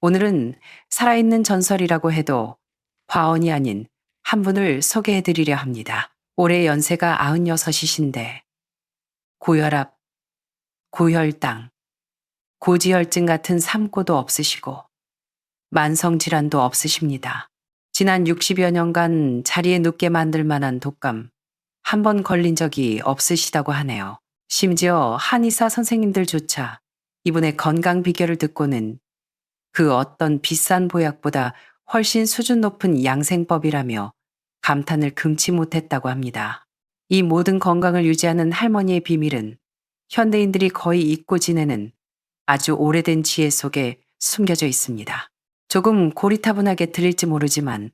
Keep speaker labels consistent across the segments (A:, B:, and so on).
A: 오늘은 살아있는 전설이라고 해도 과언이 아닌 한 분을 소개해 드리려 합니다. 올해 연세가 96이신데 고혈압, 고혈당, 고지혈증 같은 삼고도 없으시고 만성질환도 없으십니다. 지난 60여 년간 자리에 눕게 만들 만한 독감 한 번 걸린 적이 없으시다고 하네요. 심지어 한의사 선생님들조차 이분의 건강 비결을 듣고는 그 어떤 비싼 보약보다 훨씬 수준 높은 양생법이라며 감탄을 금치 못했다고 합니다. 이 모든 건강을 유지하는 할머니의 비밀은 현대인들이 거의 잊고 지내는 아주 오래된 지혜 속에 숨겨져 있습니다. 조금 고리타분하게 들릴지 모르지만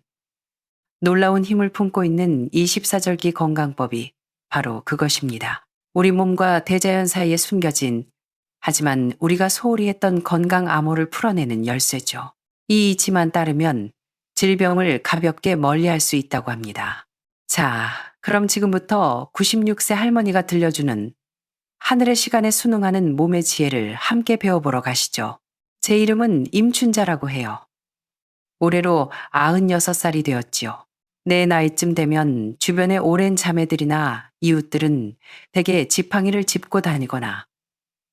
A: 놀라운 힘을 품고 있는 24절기 건강법이 바로 그것입니다. 우리 몸과 대자연 사이에 숨겨진 하지만 우리가 소홀히 했던 건강 암호를 풀어내는 열쇠죠. 이 이치만 따르면 질병을 가볍게 멀리할 수 있다고 합니다. 자, 그럼 지금부터 96세 할머니가 들려주는 하늘의 시간에 순응하는 몸의 지혜를 함께 배워보러 가시죠. 제 이름은 임춘자라고 해요. 올해로 96살이 되었지요. 내 나이쯤 되면 주변의 오랜 자매들이나 이웃들은 대개 지팡이를 짚고 다니거나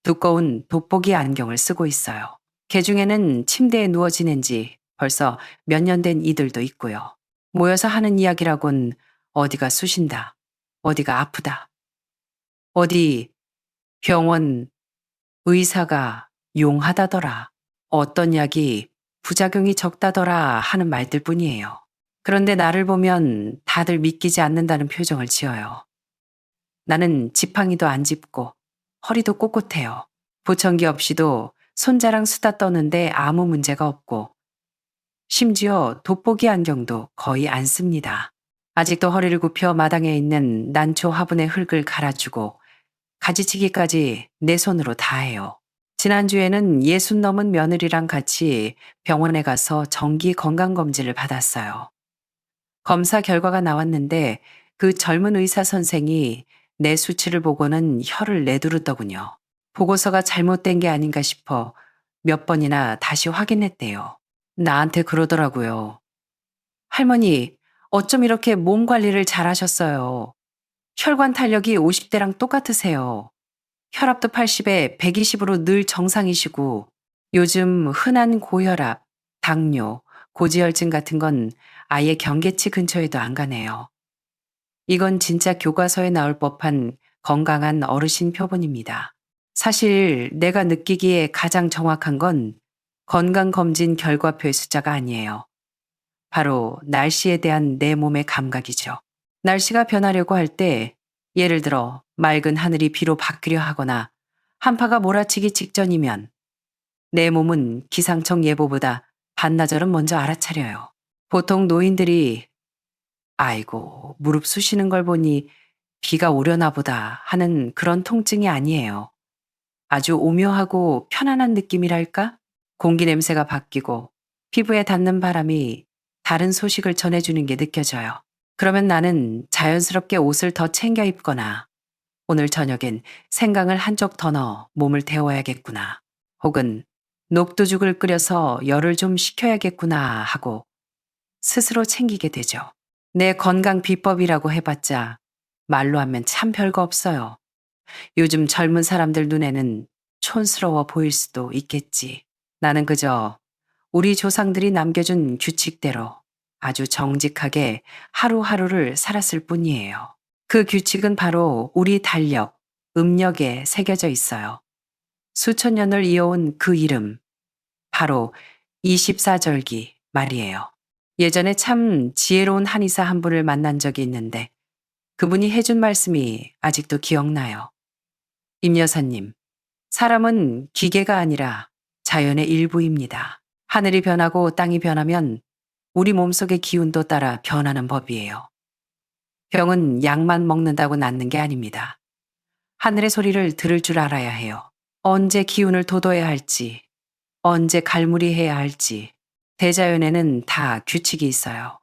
A: 두꺼운 돋보기 안경을 쓰고 있어요. 개 중에는 침대에 누워 지낸 지 벌써 몇 년 된 이들도 있고요. 모여서 하는 이야기라곤 어디가 쑤신다, 어디가 아프다, 어디 병원 의사가 용하다더라, 어떤 약이 부작용이 적다더라 하는 말들 뿐이에요. 그런데 나를 보면 다들 믿기지 않는다는 표정을 지어요. 나는 지팡이도 안 짚고 허리도 꼿꼿해요. 보청기 없이도 손자랑 수다 떠는데 아무 문제가 없고 심지어 돋보기 안경도 거의 안 씁니다. 아직도 허리를 굽혀 마당에 있는 난초 화분에 흙을 갈아주고 가지치기까지 내 손으로 다 해요. 지난주에는 예순 넘은 며느리랑 같이 병원에 가서 정기 건강검진을 받았어요. 검사 결과가 나왔는데 그 젊은 의사 선생이 내 수치를 보고는 혀를 내두르더군요. 보고서가 잘못된 게 아닌가 싶어 몇 번이나 다시 확인했대요. 나한테 그러더라고요. 할머니, 어쩜 이렇게 몸 관리를 잘 하셨어요. 혈관 탄력이 50대랑 똑같으세요. 혈압도 80에 120으로 늘 정상이시고 요즘 흔한 고혈압, 당뇨, 고지혈증 같은 건 아예 경계치 근처에도 안 가네요. 이건 진짜 교과서에 나올 법한 건강한 어르신 표본입니다. 사실 내가 느끼기에 가장 정확한 건 건강검진 결과표의 숫자가 아니에요. 바로 날씨에 대한 내 몸의 감각이죠. 날씨가 변하려고 할 때 예를 들어 맑은 하늘이 비로 바뀌려 하거나 한파가 몰아치기 직전이면 내 몸은 기상청 예보보다 반나절은 먼저 알아차려요. 보통 노인들이 아이고 무릎 쑤시는 걸 보니 비가 오려나 보다 하는 그런 통증이 아니에요. 아주 오묘하고 편안한 느낌이랄까? 공기 냄새가 바뀌고 피부에 닿는 바람이 다른 소식을 전해주는 게 느껴져요. 그러면 나는 자연스럽게 옷을 더 챙겨 입거나 오늘 저녁엔 생강을 한쪽 더 넣어 몸을 데워야겠구나. 혹은 녹두죽을 끓여서 열을 좀 식혀야겠구나 하고 스스로 챙기게 되죠. 내 건강 비법이라고 해봤자 말로 하면 참 별거 없어요. 요즘 젊은 사람들 눈에는 촌스러워 보일 수도 있겠지. 나는 그저 우리 조상들이 남겨준 규칙대로 아주 정직하게 하루하루를 살았을 뿐이에요. 그 규칙은 바로 우리 달력, 음력에 새겨져 있어요. 수천 년을 이어온 그 이름, 바로 24절기 말이에요. 예전에 참 지혜로운 한의사 한 분을 만난 적이 있는데 그분이 해준 말씀이 아직도 기억나요. 임 여사님, 사람은 기계가 아니라 자연의 일부입니다. 하늘이 변하고 땅이 변하면 우리 몸속의 기운도 따라 변하는 법이에요. 병은 약만 먹는다고 낫는 게 아닙니다. 하늘의 소리를 들을 줄 알아야 해요. 언제 기운을 돋워야 할지, 언제 갈무리해야 할지, 대자연에는 다 규칙이 있어요.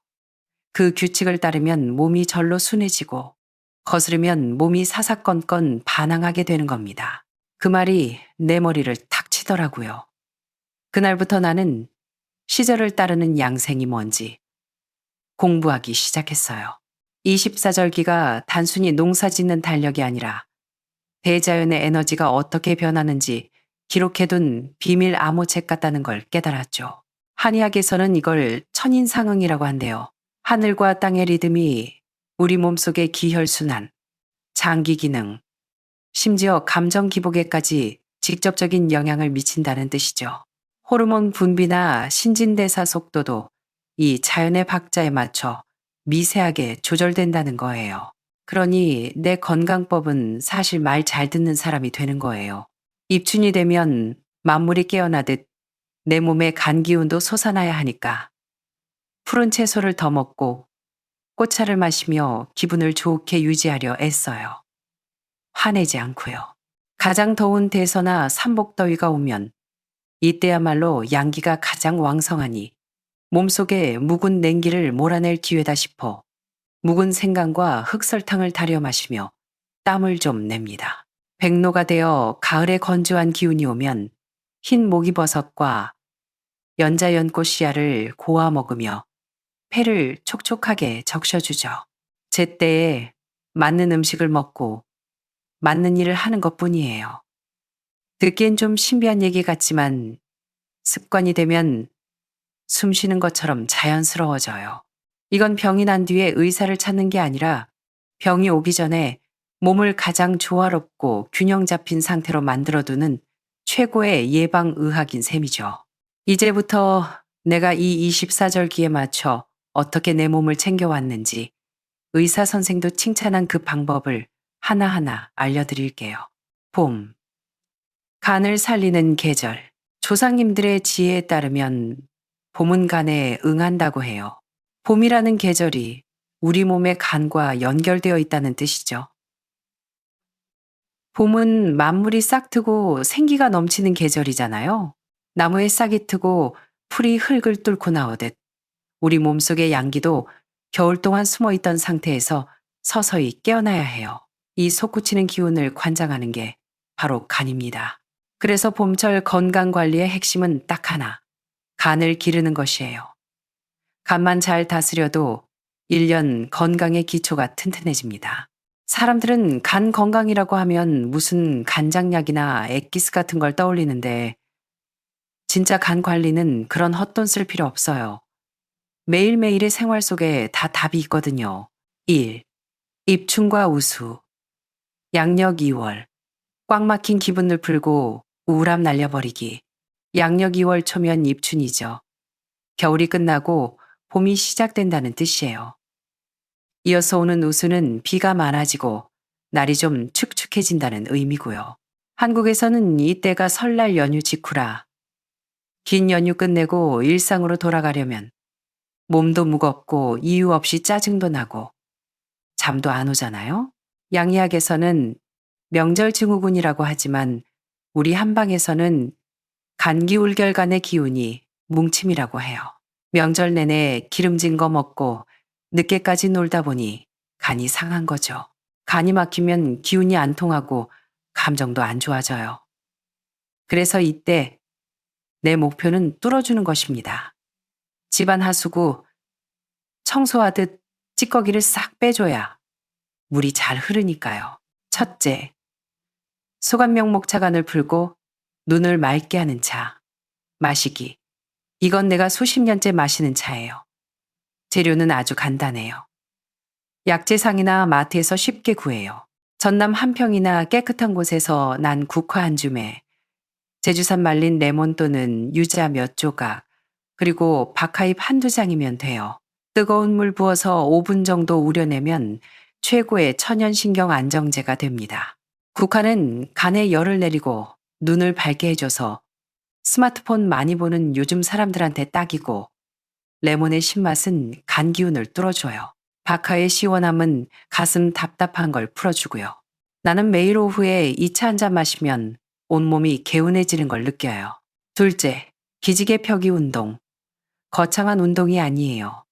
A: 그 규칙을 따르면 몸이 절로 순해지고 거스르면 몸이 사사건건 반항하게 되는 겁니다. 그 말이 내 머리를 탁 치더라고요. 그날부터 나는 시절을 따르는 양생이 뭔지 공부하기 시작했어요. 24절기가 단순히 농사 짓는 달력이 아니라 대자연의 에너지가 어떻게 변하는지 기록해둔 비밀 암호책 같다는 걸 깨달았죠. 한의학에서는 이걸 천인상응이라고 한대요. 하늘과 땅의 리듬이 우리 몸속의 기혈순환, 장기 기능, 심지어 감정 기복에까지 직접적인 영향을 미친다는 뜻이죠. 호르몬 분비나 신진대사 속도도 이 자연의 박자에 맞춰 미세하게 조절된다는 거예요. 그러니 내 건강법은 사실 말 잘 듣는 사람이 되는 거예요. 입춘이 되면 만물이 깨어나듯 내 몸의 간 기운도 솟아나야 하니까 푸른 채소를 더 먹고 꽃차를 마시며 기분을 좋게 유지하려 애써요. 화내지 않고요. 가장 더운 대서나 삼복더위가 오면 이때야말로 양기가 가장 왕성하니 몸속에 묵은 냉기를 몰아낼 기회다 싶어 묵은 생강과 흑설탕을 달여 마시며 땀을 좀 냅니다. 백로가 되어 가을에 건조한 기운이 오면 흰 목이버섯과 연자연꽃 씨알을 고아 먹으며 폐를 촉촉하게 적셔주죠. 제때에 맞는 음식을 먹고 맞는 일을 하는 것 뿐이에요. 듣기엔 좀 신비한 얘기 같지만 습관이 되면 숨 쉬는 것처럼 자연스러워져요. 이건 병이 난 뒤에 의사를 찾는 게 아니라 병이 오기 전에 몸을 가장 조화롭고 균형 잡힌 상태로 만들어두는 최고의 예방의학인 셈이죠. 이제부터 내가 이 24절기에 맞춰 어떻게 내 몸을 챙겨왔는지 의사 선생도 칭찬한 그 방법을 하나하나 알려드릴게요. 봄. 간을 살리는 계절. 조상님들의 지혜에 따르면 봄은 간에 응한다고 해요. 봄이라는 계절이 우리 몸의 간과 연결되어 있다는 뜻이죠. 봄은 만물이 싹트고 생기가 넘치는 계절이잖아요. 나무에 싹이 트고 풀이 흙을 뚫고 나오듯 우리 몸속의 양기도 겨울 동안 숨어 있던 상태에서 서서히 깨어나야 해요. 이 솟구치는 기운을 관장하는 게 바로 간입니다. 그래서 봄철 건강 관리의 핵심은 딱 하나. 간을 기르는 것이에요. 간만 잘 다스려도 1년 건강의 기초가 튼튼해집니다. 사람들은 간 건강이라고 하면 무슨 간장약이나 액기스 같은 걸 떠올리는데 진짜 간 관리는 그런 헛돈 쓸 필요 없어요. 매일매일의 생활 속에 다 답이 있거든요. 1. 입춘과 우수. 양력 2월. 꽉 막힌 기분을 풀고 우울함 날려버리기. 양력 2월 초면 입춘이죠. 겨울이 끝나고 봄이 시작된다는 뜻이에요. 이어서 오는 우수는 비가 많아지고 날이 좀 축축해진다는 의미고요. 한국에서는 이때가 설날 연휴 직후라 긴 연휴 끝내고 일상으로 돌아가려면 몸도 무겁고 이유 없이 짜증도 나고 잠도 안 오잖아요. 양의학에서는 명절 증후군이라고 하지만 우리 한방에서는 간기울결간의 기운이 뭉침이라고 해요. 명절 내내 기름진 거 먹고 늦게까지 놀다 보니 간이 상한 거죠. 간이 막히면 기운이 안 통하고 감정도 안 좋아져요. 그래서 이때 내 목표는 뚫어주는 것입니다. 집안 하수구 청소하듯 찌꺼기를 싹 빼줘야 물이 잘 흐르니까요. 첫째, 소감명 목 차관을 풀고 눈을 맑게 하는 차. 마시기. 이건 내가 수십 년째 마시는 차예요. 재료는 아주 간단해요. 약재상이나 마트에서 쉽게 구해요. 전남 한평이나 깨끗한 곳에서 난 국화 한 줌에 제주산 말린 레몬 또는 유자 몇 조각, 그리고 박하잎 한두 장이면 돼요. 뜨거운 물 부어서 5분 정도 우려내면 최고의 천연신경 안정제가 됩니다. 국화는 간에 열을 내리고 눈을 밝게 해줘서 스마트폰 많이 보는 요즘 사람들한테 딱이고 레몬의 신맛은 간 기운을 뚫어줘요. 박하의 시원함은 가슴 답답한 걸 풀어주고요. 나는 매일 오후에 이차한 잔 마시면 온몸이 개운해지는 걸 느껴요. 둘째, 기지개 펴기 운동. 거창한 운동이 아니에요.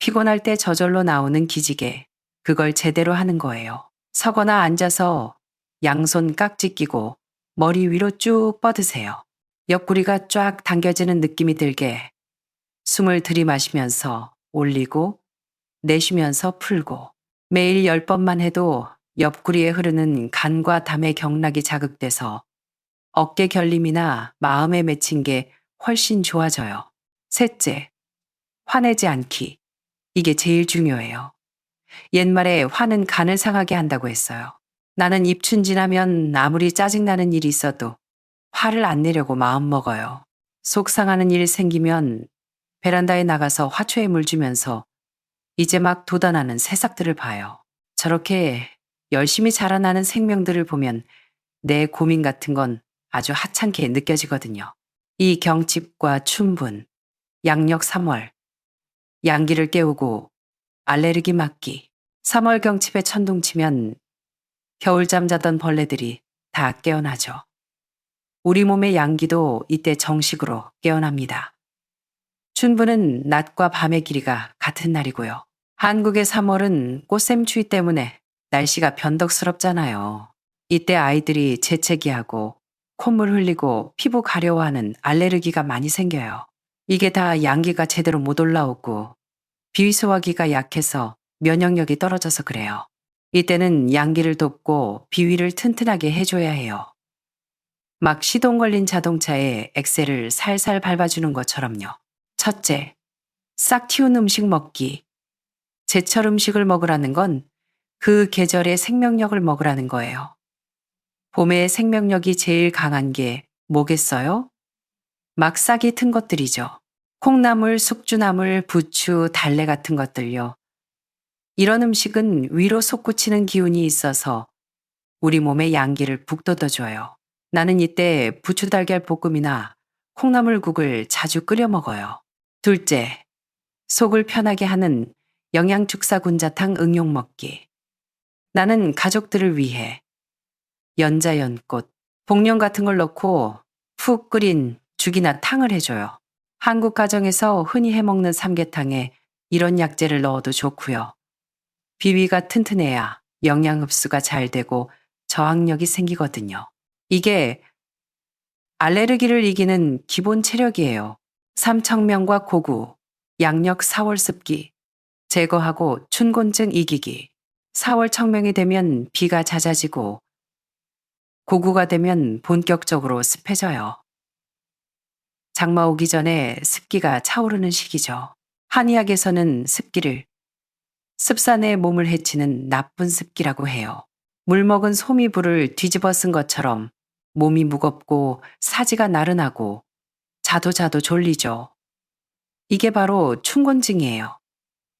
A: 피곤할 때 저절로 나오는 기지개. 그걸 제대로 하는 거예요. 서거나 앉아서 양손 깍지 끼고 머리 위로 쭉 뻗으세요. 옆구리가 쫙 당겨지는 느낌이 들게 숨을 들이마시면서 올리고 내쉬면서 풀고 매일 열 번만 해도 옆구리에 흐르는 간과 담의 경락이 자극돼서 어깨 결림이나 마음에 맺힌 게 훨씬 좋아져요. 셋째, 화내지 않기. 이게 제일 중요해요. 옛말에 화는 간을 상하게 한다고 했어요. 나는 입춘 지나면 아무리 짜증나는 일이 있어도 화를 안 내려고 마음먹어요. 속상하는 일 생기면 베란다에 나가서 화초에 물 주면서 이제 막 돋아나는 새싹들을 봐요. 저렇게 열심히 자라나는 생명들을 보면 내 고민 같은 건 아주 하찮게 느껴지거든요. 이 경칩과 춘분, 양력 3월, 양기를 깨우고 알레르기 막기, 3월 경칩에 천둥치면 겨울잠 자던 벌레들이 다 깨어나죠. 우리 몸의 양기도 이때 정식으로 깨어납니다. 춘분은 낮과 밤의 길이가 같은 날이고요. 한국의 3월은 꽃샘추위 때문에 날씨가 변덕스럽잖아요. 이때 아이들이 재채기하고 콧물 흘리고 피부 가려워하는 알레르기가 많이 생겨요. 이게 다 양기가 제대로 못 올라오고 비위소화기가 약해서 면역력이 떨어져서 그래요. 이때는 양기를 돕고 비위를 튼튼하게 해줘야 해요. 막 시동 걸린 자동차에 엑셀을 살살 밟아주는 것처럼요. 첫째, 싹 틔운 음식 먹기. 제철 음식을 먹으라는 건 그 계절의 생명력을 먹으라는 거예요. 봄에 생명력이 제일 강한 게 뭐겠어요? 막 싹이 튼 것들이죠. 콩나물, 숙주나물, 부추, 달래 같은 것들요. 이런 음식은 위로 솟구치는 기운이 있어서 우리 몸의 양기를 북돋워줘요. 나는 이때 부추달걀 볶음이나 콩나물국을 자주 끓여 먹어요. 둘째, 속을 편하게 하는 영양축사군자탕 응용 먹기. 나는 가족들을 위해 연자연꽃, 복령 같은 걸 넣고 푹 끓인 죽이나 탕을 해줘요. 한국 가정에서 흔히 해먹는 삼계탕에 이런 약재를 넣어도 좋고요. 비위가 튼튼해야 영양 흡수가 잘 되고 저항력이 생기거든요. 이게 알레르기를 이기는 기본 체력이에요. 삼청명과 고구, 양력 4월 습기, 제거하고 춘곤증 이기기. 4월 청명이 되면 비가 잦아지고 고구가 되면 본격적으로 습해져요. 장마 오기 전에 습기가 차오르는 시기죠. 한의학에서는 습기를 습산의 몸을 해치는 나쁜 습기라고 해요. 물 먹은 소미 불을 뒤집어 쓴 것처럼 몸이 무겁고 사지가 나른하고 자도 자도 졸리죠. 이게 바로 춘곤증이에요.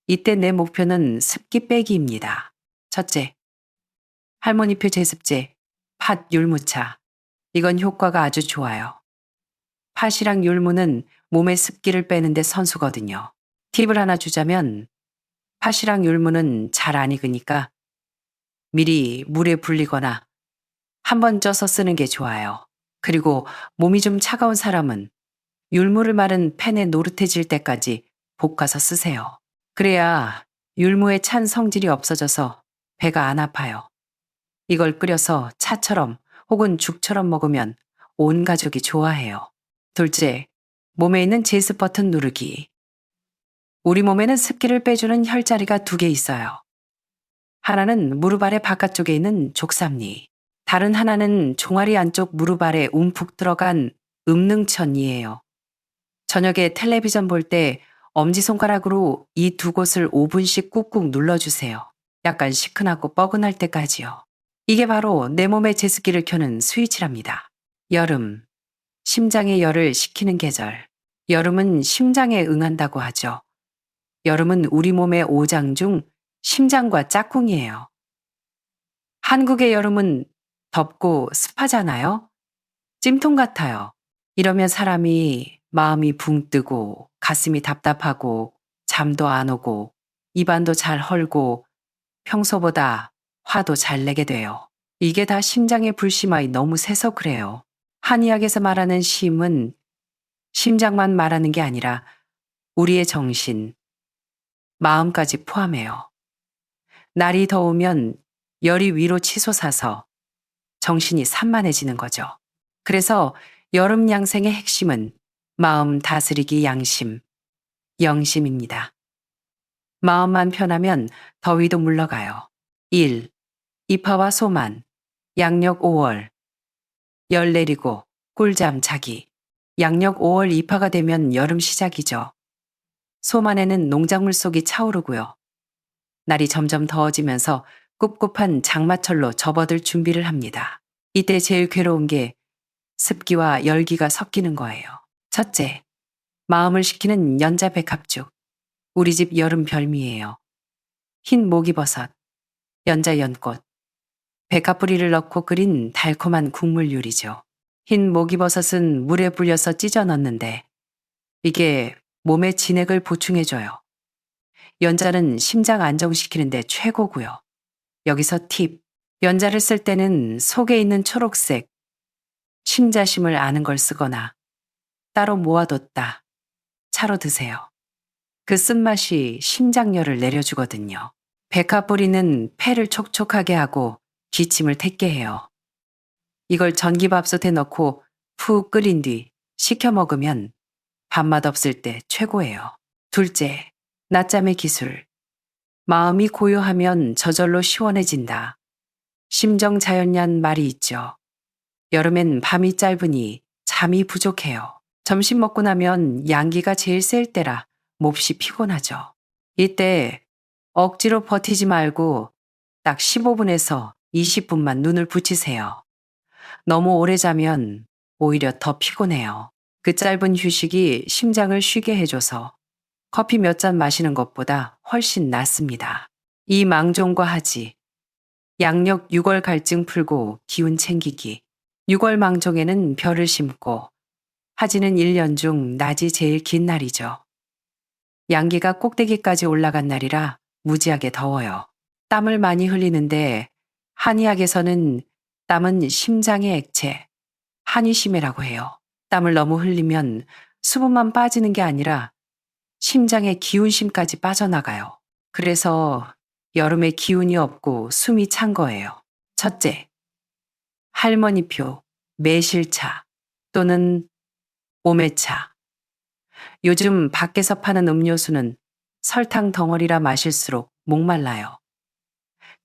A: 이때 내 목표는 습기 빼기입니다. 첫째, 할머니표 제습제, 팥 율무차. 이건 효과가 아주 좋아요. 팥이랑 율무는 몸의 습기를 빼는데 선수거든요. 팁을 하나 주자면 팥이랑 율무는 잘 안 익으니까 미리 물에 불리거나 한 번 쪄서 쓰는 게 좋아요. 그리고 몸이 좀 차가운 사람은 율무를 마른 팬에 노릇해질 때까지 볶아서 쓰세요. 그래야 율무의 찬 성질이 없어져서 배가 안 아파요. 이걸 끓여서 차처럼 혹은 죽처럼 먹으면 온 가족이 좋아해요. 둘째, 몸에 있는 제스 버튼 누르기. 우리 몸에는 습기를 빼주는 혈자리가 두 개 있어요. 하나는 무릎 아래 바깥쪽에 있는 족삼리, 다른 하나는 종아리 안쪽 무릎 아래 움푹 들어간 음능천이에요. 저녁에 텔레비전 볼 때 엄지손가락으로 이 두 곳을 5분씩 꾹꾹 눌러주세요. 약간 시큰하고 뻐근할 때까지요. 이게 바로 내 몸의 제습기를 켜는 스위치랍니다. 여름, 심장의 열을 식히는 계절. 여름은 심장에 응한다고 하죠. 여름은 우리 몸의 오장 중 심장과 짝꿍이에요. 한국의 여름은 덥고 습하잖아요? 찜통 같아요. 이러면 사람이 마음이 붕 뜨고 가슴이 답답하고 잠도 안 오고 입안도 잘 헐고 평소보다 화도 잘 내게 돼요. 이게 다 심장의 불심화이 너무 세서 그래요. 한의학에서 말하는 심은 심장만 말하는 게 아니라 우리의 정신, 마음까지 포함해요. 날이 더우면 열이 위로 치솟아서 정신이 산만해지는 거죠. 그래서 여름 양생의 핵심은 마음 다스리기 양심, 영심입니다. 마음만 편하면 더위도 물러가요. 1. 이파와 소만, 양력 5월. 열 내리고 꿀잠 자기. 양력 5월 이파가 되면 여름 시작이죠. 소만에는 농작물 속이 차오르고요. 날이 점점 더워지면서 꿉꿉한 장마철로 접어들 준비를 합니다. 이때 제일 괴로운 게 습기와 열기가 섞이는 거예요. 첫째, 마음을 식히는 연자백합죽. 우리 집 여름 별미예요. 흰 목이버섯, 연자 연꽃, 백합뿌리를 넣고 끓인 달콤한 국물 요리죠. 흰 목이버섯은 물에 불려서 찢어 넣는데 이게 몸의 진액을 보충해줘요. 연자는 심장 안정시키는데 최고고요. 여기서 팁. 연자를 쓸 때는 속에 있는 초록색, 심자심을 아는 걸 쓰거나 따로 모아뒀다. 차로 드세요. 그 쓴맛이 심장열을 내려주거든요. 백합 뿌리는 폐를 촉촉하게 하고 기침을 택게 해요. 이걸 전기밥솥에 넣고 푹 끓인 뒤 식혀 먹으면 밥맛 없을 때 최고예요. 둘째, 낮잠의 기술. 마음이 고요하면 저절로 시원해진다. 심정 자연이란 말이 있죠. 여름엔 밤이 짧으니 잠이 부족해요. 점심 먹고 나면 양기가 제일 셀 때라 몹시 피곤하죠. 이때 억지로 버티지 말고 딱 15분에서 20분만 눈을 붙이세요. 너무 오래 자면 오히려 더 피곤해요. 그 짧은 휴식이 심장을 쉬게 해줘서 커피 몇 잔 마시는 것보다 훨씬 낫습니다. 이 망종과 하지. 양력 6월 갈증 풀고 기운 챙기기. 6월 망종에는 별을 심고 하지는 1년 중 낮이 제일 긴 날이죠. 양기가 꼭대기까지 올라간 날이라 무지하게 더워요. 땀을 많이 흘리는데 한의학에서는 땀은 심장의 액체, 한의심해라고 해요. 땀을 너무 흘리면 수분만 빠지는 게 아니라 심장의 기운심까지 빠져나가요. 그래서 여름에 기운이 없고 숨이 찬 거예요. 첫째, 할머니표, 매실차 또는 오매차. 요즘 밖에서 파는 음료수는 설탕 덩어리라 마실수록 목말라요.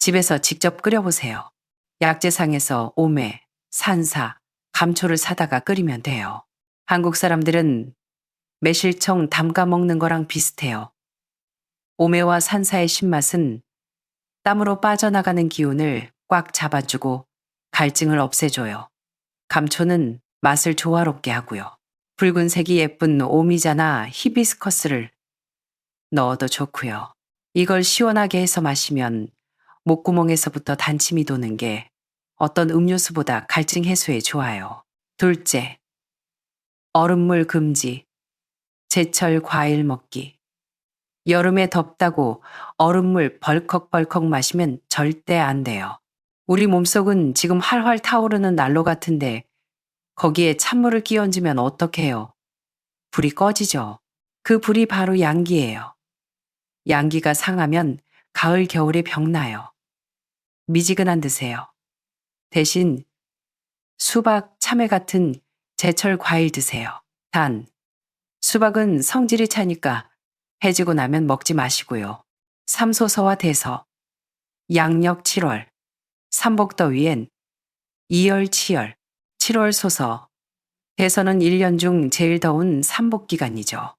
A: 집에서 직접 끓여보세요. 약재상에서 오매, 산사, 감초를 사다가 끓이면 돼요. 한국 사람들은 매실청 담가 먹는 거랑 비슷해요. 오매와 산사의 신맛은 땀으로 빠져나가는 기운을 꽉 잡아주고 갈증을 없애줘요. 감초는 맛을 조화롭게 하고요. 붉은색이 예쁜 오미자나 히비스커스를 넣어도 좋고요. 이걸 시원하게 해서 마시면 목구멍에서부터 단침이 도는 게 어떤 음료수보다 갈증 해소에 좋아요. 둘째, 얼음물 금지, 제철 과일 먹기. 여름에 덥다고 얼음물 벌컥벌컥 마시면 절대 안 돼요. 우리 몸속은 지금 활활 타오르는 난로 같은데 거기에 찬물을 끼얹으면 어떡해요? 불이 꺼지죠. 그 불이 바로 양기예요. 양기가 상하면 가을 겨울에 병나요. 미지근한 드세요. 대신 수박, 참외 같은 제철 과일 드세요. 단, 수박은 성질이 차니까 해지고 나면 먹지 마시고요. 삼소서와 대서, 양력 7월, 삼복더위엔 2열, 치열, 7월 소서, 대서는 1년 중 제일 더운 삼복기간이죠.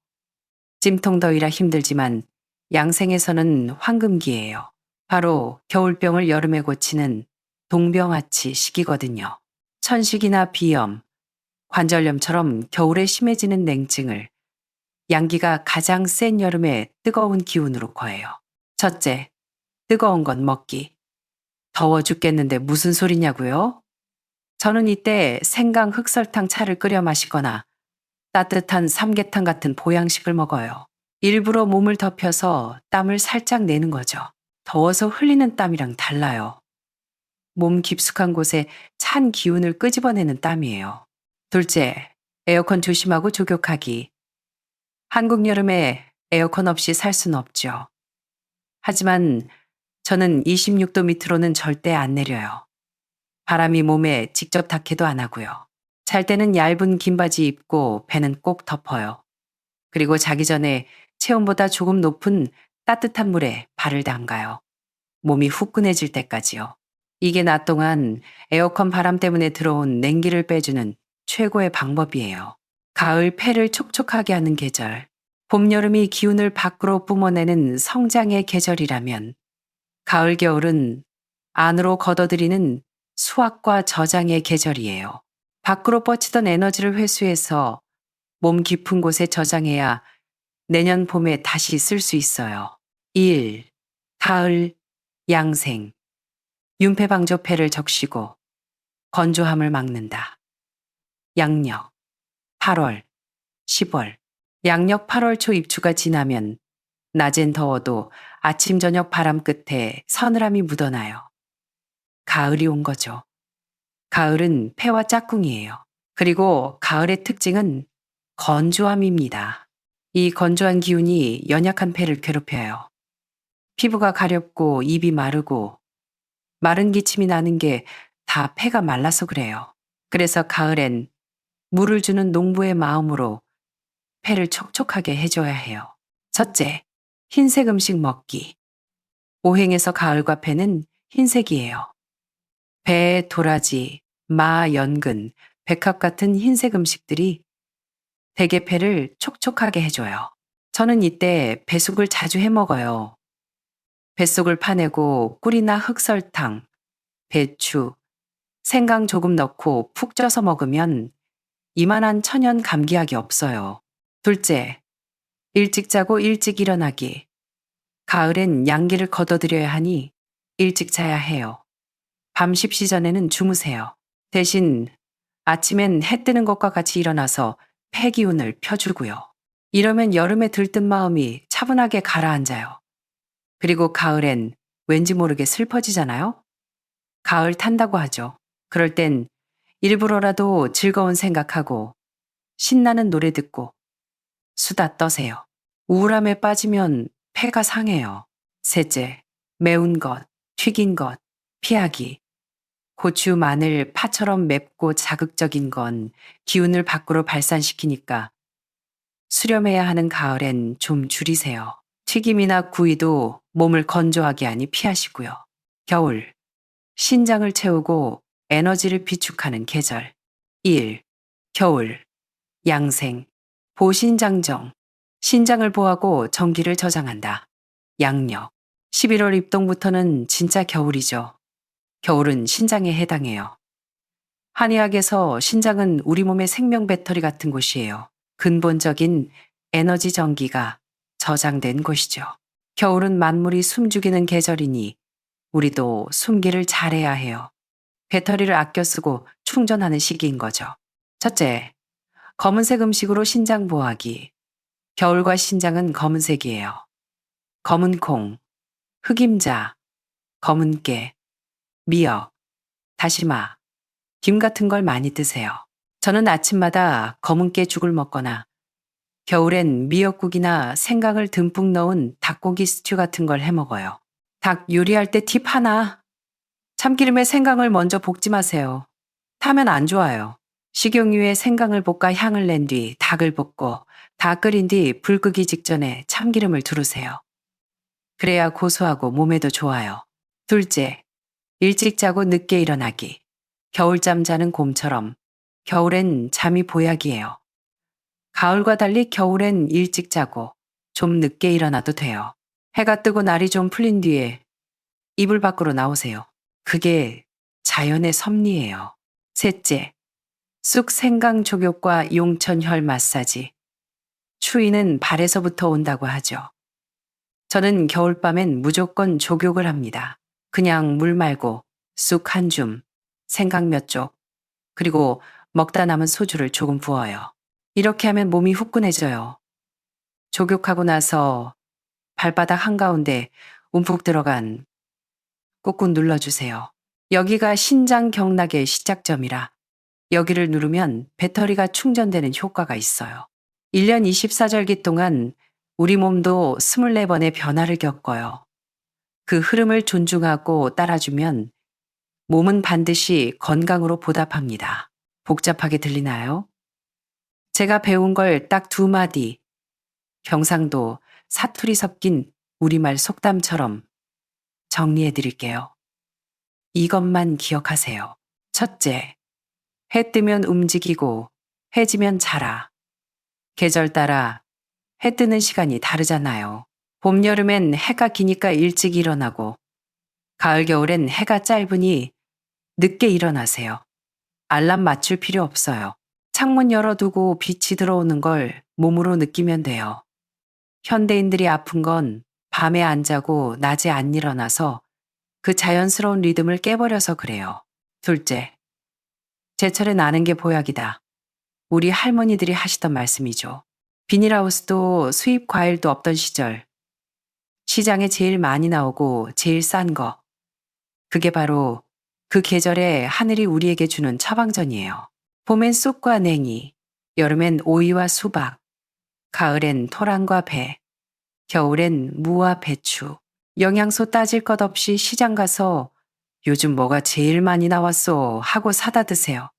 A: 찜통더위라 힘들지만 양생에서는 황금기예요. 바로 겨울병을 여름에 고치는 동병아치 시기거든요. 천식이나 비염, 관절염처럼 겨울에 심해지는 냉증을 양기가 가장 센 여름에 뜨거운 기운으로 거해요. 첫째, 뜨거운 건 먹기. 더워 죽겠는데 무슨 소리냐고요? 저는 이때 생강 흑설탕 차를 끓여 마시거나 따뜻한 삼계탕 같은 보양식을 먹어요. 일부러 몸을 덮여서 땀을 살짝 내는 거죠. 더워서 흘리는 땀이랑 달라요. 몸 깊숙한 곳에 찬 기운을 끄집어내는 땀이에요. 둘째, 에어컨 조심하고 조격하기. 한국 여름에 에어컨 없이 살 수는 없죠. 하지만 저는 26도 밑으로는 절대 안 내려요. 바람이 몸에 직접 닿기도 안 하고요. 잘 때는 얇은 긴 바지 입고 배는 꼭 덮어요. 그리고 자기 전에 체온보다 조금 높은 따뜻한 물에 발을 담가요. 몸이 후끈해질 때까지요. 이게 낮 동안 에어컨 바람 때문에 들어온 냉기를 빼주는 최고의 방법이에요. 가을 폐를 촉촉하게 하는 계절. 봄, 여름이 기운을 밖으로 뿜어내는 성장의 계절이라면 가을, 겨울은 안으로 걷어들이는 수확과 저장의 계절이에요. 밖으로 뻗치던 에너지를 회수해서 몸 깊은 곳에 저장해야 내년 봄에 다시 쓸 수 있어요. 1. 가을, 양생. 윤폐방조폐를 적시고 건조함을 막는다. 양력 8월, 10월. 양력 8월 초 입추가 지나면 낮엔 더워도 아침 저녁 바람 끝에 서늘함이 묻어나요. 가을이 온 거죠. 가을은 폐와 짝꿍이에요. 그리고 가을의 특징은 건조함입니다. 이 건조한 기운이 연약한 폐를 괴롭혀요. 피부가 가렵고 입이 마르고 마른 기침이 나는 게 다 폐가 말라서 그래요. 그래서 가을엔 물을 주는 농부의 마음으로 폐를 촉촉하게 해줘야 해요. 첫째, 흰색 음식 먹기. 오행에서 가을과 폐는 흰색이에요. 배, 도라지, 마, 연근, 백합 같은 흰색 음식들이 대개 폐를 촉촉하게 해줘요. 저는 이때 배숙을 자주 해 먹어요. 뱃속을 파내고 꿀이나 흑설탕, 배추, 생강 조금 넣고 푹 쪄서 먹으면 이만한 천연 감기약이 없어요. 둘째, 일찍 자고 일찍 일어나기. 가을엔 양기를 걷어들여야 하니 일찍 자야 해요. 밤 10시 전에는 주무세요. 대신 아침엔 해 뜨는 것과 같이 일어나서 폐기운을 펴주고요. 이러면 여름에 들뜬 마음이 차분하게 가라앉아요. 그리고 가을엔 왠지 모르게 슬퍼지잖아요? 가을 탄다고 하죠. 그럴 땐 일부러라도 즐거운 생각하고 신나는 노래 듣고 수다 떠세요. 우울함에 빠지면 폐가 상해요. 셋째, 매운 것, 튀긴 것, 피하기. 고추, 마늘, 파처럼 맵고 자극적인 건 기운을 밖으로 발산시키니까 수렴해야 하는 가을엔 좀 줄이세요. 튀김이나 구이도 몸을 건조하게 하니 피하시고요. 겨울, 신장을 채우고 에너지를 비축하는 계절. 1. 겨울, 양생, 보신장정, 신장을 보하고 전기를 저장한다. 양력, 11월 입동부터는 진짜 겨울이죠. 겨울은 신장에 해당해요. 한의학에서 신장은 우리 몸의 생명 배터리 같은 곳이에요. 근본적인 에너지 전기가 저장된 곳이죠. 겨울은 만물이 숨죽이는 계절이니 우리도 숨기를 잘해야 해요. 배터리를 아껴 쓰고 충전하는 시기인 거죠. 첫째, 검은색 음식으로 신장 보하기. 겨울과 신장은 검은색이에요. 검은 콩, 흑임자, 검은 깨, 미역, 다시마, 김 같은 걸 많이 드세요. 저는 아침마다 검은 깨 죽을 먹거나 겨울엔 미역국이나 생강을 듬뿍 넣은 닭고기 스튜 같은 걸 해 먹어요. 닭 요리할 때 팁 하나. 참기름에 생강을 먼저 볶지 마세요. 타면 안 좋아요. 식용유에 생강을 볶아 향을 낸 뒤 닭을 볶고 다 끓인 뒤 불 끄기 직전에 참기름을 두르세요. 그래야 고소하고 몸에도 좋아요. 둘째, 일찍 자고 늦게 일어나기. 겨울잠 자는 곰처럼 겨울엔 잠이 보약이에요. 가을과 달리 겨울엔 일찍 자고 좀 늦게 일어나도 돼요. 해가 뜨고 날이 좀 풀린 뒤에 이불 밖으로 나오세요. 그게 자연의 섭리예요. 셋째, 쑥 생강 족욕과 용천혈 마사지. 추위는 발에서부터 온다고 하죠. 저는 겨울밤엔 무조건 족욕을 합니다. 그냥 물 말고 쑥 한 줌, 생강 몇 쪽, 그리고 먹다 남은 소주를 조금 부어요. 이렇게 하면 몸이 후끈해져요. 족욕하고 나서 발바닥 한가운데 움푹 들어간 꾹꾹 눌러주세요. 여기가 신장 경락의 시작점이라 여기를 누르면 배터리가 충전되는 효과가 있어요. 1년 24절기 동안 우리 몸도 24번의 변화를 겪어요. 그 흐름을 존중하고 따라주면 몸은 반드시 건강으로 보답합니다. 복잡하게 들리나요? 제가 배운 걸 딱 두 마디 경상도 사투리 섞인 우리말 속담처럼 정리해 드릴게요. 이것만 기억하세요. 첫째, 해 뜨면 움직이고 해 지면 자라. 계절 따라 해 뜨는 시간이 다르잖아요. 봄, 여름엔 해가 기니까 일찍 일어나고 가을, 겨울엔 해가 짧으니 늦게 일어나세요. 알람 맞출 필요 없어요. 창문 열어두고 빛이 들어오는 걸 몸으로 느끼면 돼요. 현대인들이 아픈 건 밤에 안 자고 낮에 안 일어나서 그 자연스러운 리듬을 깨버려서 그래요. 둘째, 제철에 나는 게 보약이다. 우리 할머니들이 하시던 말씀이죠. 비닐하우스도 수입 과일도 없던 시절, 시장에 제일 많이 나오고 제일 싼 거. 그게 바로 그 계절에 하늘이 우리에게 주는 처방전이에요. 봄엔 쑥과 냉이, 여름엔 오이와 수박, 가을엔 토랑과 배, 겨울엔 무와 배추. 영양소 따질 것 없이 시장 가서 요즘 뭐가 제일 많이 나왔어 하고 사다 드세요.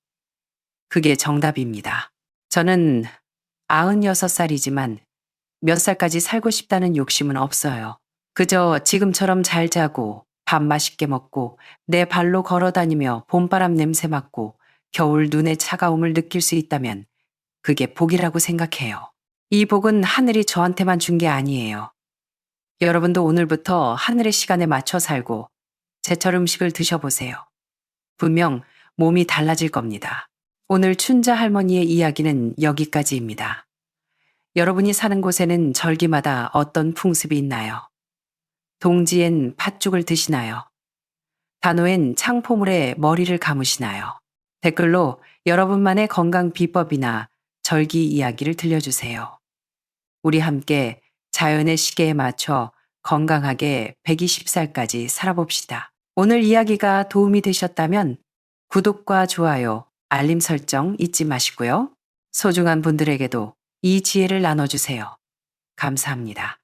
A: 그게 정답입니다. 저는 96살이지만 몇 살까지 살고 싶다는 욕심은 없어요. 그저 지금처럼 잘 자고 밥 맛있게 먹고 내 발로 걸어 다니며 봄바람 냄새 맡고 겨울 눈의 차가움을 느낄 수 있다면 그게 복이라고 생각해요. 이 복은 하늘이 저한테만 준 게 아니에요. 여러분도 오늘부터 하늘의 시간에 맞춰 살고 제철 음식을 드셔보세요. 분명 몸이 달라질 겁니다. 오늘 춘자 할머니의 이야기는 여기까지입니다. 여러분이 사는 곳에는 절기마다 어떤 풍습이 있나요? 동지엔 팥죽을 드시나요? 단오엔 창포물에 머리를 감으시나요? 댓글로 여러분만의 건강 비법이나 절기 이야기를 들려주세요. 우리 함께 자연의 시계에 맞춰 건강하게 120살까지 살아봅시다. 오늘 이야기가 도움이 되셨다면 구독과 좋아요, 알림 설정 잊지 마시고요. 소중한 분들에게도 이 지혜를 나눠주세요. 감사합니다.